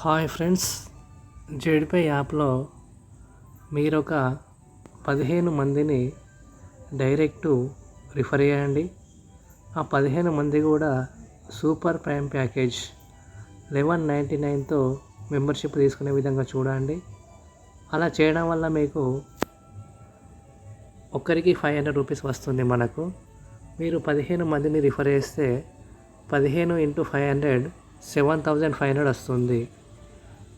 Hi friends. జేడిపే యాప్లో మీరు ఒక పదిహేను మందిని డైరెక్టు రిఫర్ చేయండి. ఆ పదిహేను మంది కూడా super prime package eleven ninety నైన్తో membership తీసుకునే విధంగా చూడండి. అలా చేయడం వల్ల మీకు ఒక్కరికి ఫైవ్ హండ్రెడ్ రూపీస్ వస్తుంది మనకు. మీరు పదిహేను మందిని రిఫర్ చేస్తే పదిహేను into five hundred seven thousand five hundred వస్తుంది.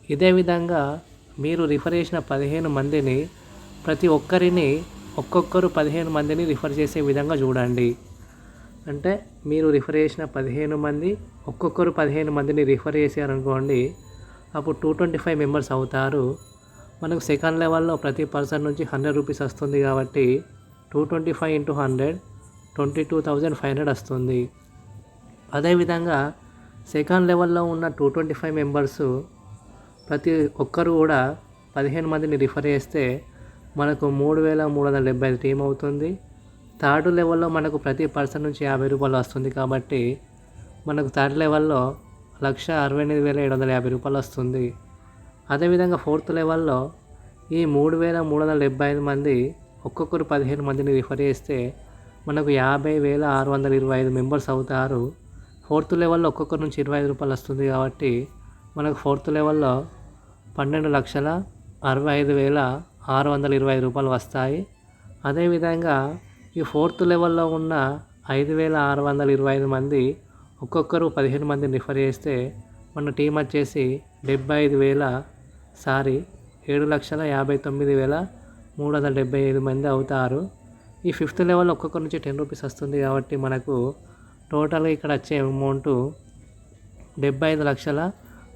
ఇదే విధంగా మీరు రిఫర్ చేసిన పదిహేను మందిని ప్రతి ఒక్కరిని ఒక్కొక్కరు పదిహేను మందిని రిఫర్ చేసే విధంగా చూడండి. అంటే మీరు రిఫర్ చేసిన పదిహేను మంది ఒక్కొక్కరు పదిహేను మందిని రిఫర్ చేశారనుకోండి అప్పుడు టూ ట్వంటీ ఫైవ్ మెంబర్స్ అవుతారు. మనకు సెకండ్ లెవెల్లో ప్రతి పర్సన్ నుంచి హండ్రెడ్ రూపీస్ వస్తుంది కాబట్టి two twenty five into hundred twenty two thousand five hundred వస్తుంది అదేవిధంగా సెకండ్ లెవెల్లో ఉన్న టూ ట్వంటీ ఫైవ్ మెంబర్స్ ప్రతి ఒక్కరు కూడా పదిహేను మందిని రిఫర్ చేస్తే మనకు మూడు వేల మూడు వందల డెబ్బై ఐదు టీం అవుతుంది. థర్డ్ లెవెల్లో మనకు ప్రతి పర్సన్ నుంచి యాభై రూపాయలు వస్తుంది కాబట్టి మనకు థర్డ్ లెవెల్లో లక్ష అరవై ఎనిమిది వేల ఏడు వందల యాభై రూపాయలు వస్తుంది. అదేవిధంగా ఫోర్త్ లెవెల్లో ఈ మూడు వేల మూడు వందల డెబ్బై ఐదు మంది ఒక్కొక్కరు పదిహేను మందిని రిఫర్ చేస్తే మనకు యాభై వేల ఆరు వందల ఇరవై ఐదు మెంబర్స్ అవుతారు. ఫోర్త్ లెవెల్లో ఒక్కొక్కరి నుంచి ఇరవై ఐదు రూపాయలు వస్తుంది కాబట్టి మనకు ఫోర్త్ లెవెల్లో పన్నెండు లక్షల అరవై ఐదు వేల ఆరు వందల ఇరవై ఐదు రూపాయలు వస్తాయి. అదేవిధంగా ఈ ఫోర్త్ లెవెల్లో ఉన్న ఐదు వేల ఆరు వందల ఇరవై ఐదు మంది ఒక్కొక్కరు పదిహేను మందిని రిఫర్ చేస్తే మన టీం వచ్చేసి డెబ్బై ఐదు వేల సారీ ఏడు లక్షల యాభై తొమ్మిది వేల మూడు వందల డెబ్బై ఐదు మంది అవుతారు. ఈ ఫిఫ్త్ లెవెల్ ఒక్కొక్కరి నుంచి టెన్ రూపీస్ వస్తుంది కాబట్టి మనకు టోటల్గా ఇక్కడ వచ్చే అమౌంట్ డెబ్బై ఐదు లక్షల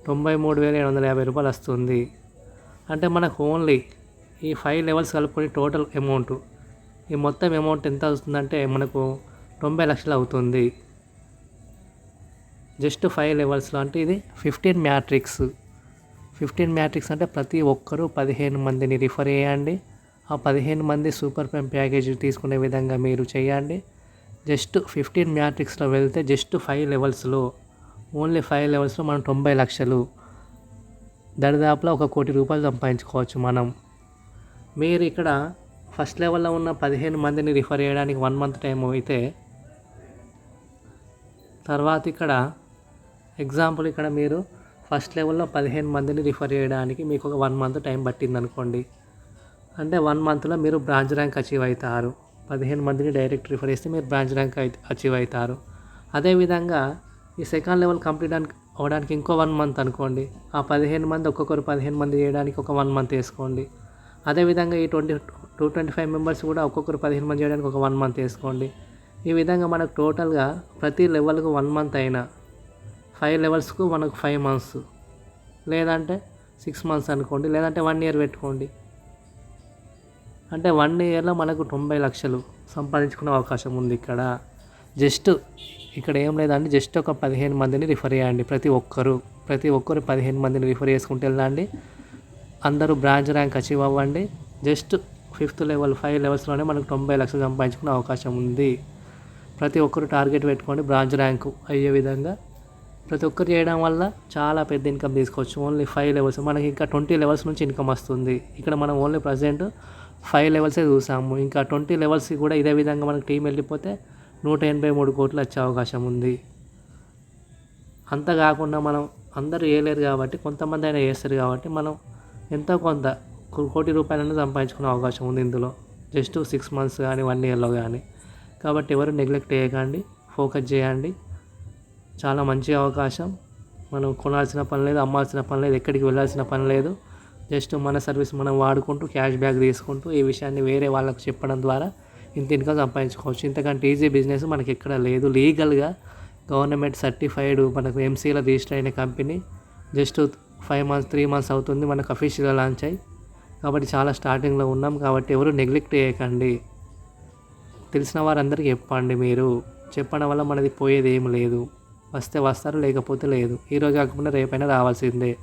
తొంభై మూడు వేల ఏడు వందల యాభై రూపాయలు వస్తుంది అంటే మనకు ఓన్లీ ఈ ఫైవ్ లెవెల్స్ కలుపుకొని టోటల్ అమౌంట్. ఈ మొత్తం అమౌంట్ ఎంత వస్తుందంటే మనకు తొంభై లక్షలు అవుతుంది. జస్ట్ ఫైవ్ లెవెల్స్లో అంటే ఇది ఫిఫ్టీన్ మ్యాట్రిక్స్. ఫిఫ్టీన్ మ్యాట్రిక్స్ అంటే ప్రతి ఒక్కరూ పదిహేను మందిని రిఫర్ చేయండి. ఆ పదిహేను మంది సూపర్ పెన్ ప్యాకేజ్ తీసుకునే విధంగా మీరు చేయండి. జస్ట్ ఫిఫ్టీన్ మ్యాట్రిక్స్లో వెళ్తే జస్ట్ ఫైవ్ లెవెల్స్లో ఓన్లీ ఫైవ్ లెవెల్స్లో మనం తొంభై లక్షలు దరిదాపులో ఒక కోటి రూపాయలు సంపాదించుకోవచ్చు మనం. మీరు ఇక్కడ ఫస్ట్ లెవెల్లో ఉన్న పదిహేను మందిని రిఫర్ చేయడానికి వన్ మంత్ టైం అయితే తర్వాత ఇక్కడ ఎగ్జాంపుల్ ఇక్కడ మీరు ఫస్ట్ లెవెల్లో పదిహేను మందిని రిఫర్ చేయడానికి మీకు ఒక వన్ మంత్ టైం పట్టింది అనుకోండి అంటే వన్ మంత్లో మీరు బ్రాంచ్ ర్యాంక్ అచీవ్ అవుతారు. పదిహేను మందిని డైరెక్ట్ రిఫర్ చేస్తే మీరు బ్రాంచ్ ర్యాంక్ అచీవ్ అవుతారు. అదేవిధంగా ఈ సెకండ్ లెవెల్ కంప్లీట్ అవ్వడానికి ఇంకో వన్ మంత్ అనుకోండి. ఆ పదిహేను మంది ఒక్కొక్కరు పదిహేను మంది చేయడానికి ఒక వన్ మంత్ వేసుకోండి. అదేవిధంగా ఈ twenty two twenty five members కూడా ఒక్కొక్కరు పదిహేను మంది చేయడానికి ఒక వన్ మంత్ వేసుకోండి. ఈ విధంగా మనకు టోటల్గా ప్రతి లెవెల్కు వన్ మంత్ అయినా ఫైవ్ లెవెల్స్కు మనకు ఫైవ్ మంత్స్ లేదంటే సిక్స్ మంత్స్ అనుకోండి లేదంటే వన్ ఇయర్ పెట్టుకోండి. అంటే వన్ ఇయర్లో మనకు తొంభై లక్షలు సంపాదించుకునే అవకాశం ఉంది ఇక్కడ. జస్ట్ ఇక్కడ ఏం లేదండి జస్ట్ ఒక పదిహేను మందిని రిఫర్ చేయండి. ప్రతి ఒక్కరు ప్రతి ఒక్కరు పదిహేను మందిని రిఫర్ చేసుకుంటూ వెళ్ళండి. అందరూ బ్రాంచ్ ర్యాంక్ అచీవ్ అవ్వండి. జస్ట్ ఫిఫ్త్ లెవెల్ ఫైవ్ లెవెల్స్లోనే మనకు తొంభై లక్షలు సంపాదించుకునే అవకాశం ఉంది. ప్రతి ఒక్కరు టార్గెట్ పెట్టుకోండి బ్రాంచ్ ర్యాంకు అయ్యే విధంగా. ప్రతి ఒక్కరు చేయడం వల్ల చాలా పెద్ద ఇన్కమ్ తీసుకోవచ్చు. ఓన్లీ ఫైవ్ లెవెల్స్ మనకి ఇంకా ట్వంటీ లెవెల్స్ నుంచి ఇన్కమ్ వస్తుంది. ఇక్కడ మనం ఓన్లీ ప్రజెంట్ ఫైవ్ లెవెల్సే చూసాము. ఇంకా ట్వంటీ లెవెల్స్ కూడా ఇదే విధంగా మనకి టీం వెళ్ళిపోతే నూట ఎనభై మూడు కోట్లు వచ్చే అవకాశం ఉంది. అంత కాకుండా మనం అందరూ వేయలేరు కాబట్టి కొంతమంది అయినా వేస్తారు కాబట్టి మనం ఎంతో కొంత కోటి రూపాయలను సంపాదించుకునే అవకాశం ఉంది ఇందులో. జస్ట్ సిక్స్ మంత్స్ కానీ వన్ ఇయర్లో కానీ. కాబట్టి ఎవరు నెగ్లెక్ట్ చేయకండి ఫోకస్ చేయండి. చాలా మంచి అవకాశం. మనం కొనాల్సిన పని లేదు అమ్మాల్సిన పని లేదు ఎక్కడికి వెళ్ళాల్సిన పని లేదు. జస్ట్ మన సర్వీస్ మనం వాడుకుంటూ క్యాష్ బ్యాక్ తీసుకుంటూ ఈ విషయాన్ని వేరే వాళ్ళకు చెప్పడం ద్వారా ఇంత ఇన్కమ్ సంపాదించుకోవచ్చు. ఇంతకంటే ఈజీ బిజినెస్ మనకి ఎక్కడ లేదు. లీగల్గా గవర్నమెంట్ సర్టిఫైడ్ మనకు ఎంసీలో రిజిస్టర్ అయిన company just five months three months అవుతుంది. మనకు అఫీషియల్గా లాంచ్ అయ్యి. కాబట్టి చాలా స్టార్టింగ్లో ఉన్నాం. కాబట్టి ఎవరు నెగ్లెక్ట్ చేయకండి. తెలిసిన వారందరికీ చెప్పండి మీరు. చెప్పడం వల్ల మనది పోయేది ఏం లేదు. వస్తే వస్తారు లేకపోతే లేదు. ఈరోజు కాకుండా రేపైనా రావాల్సిందే.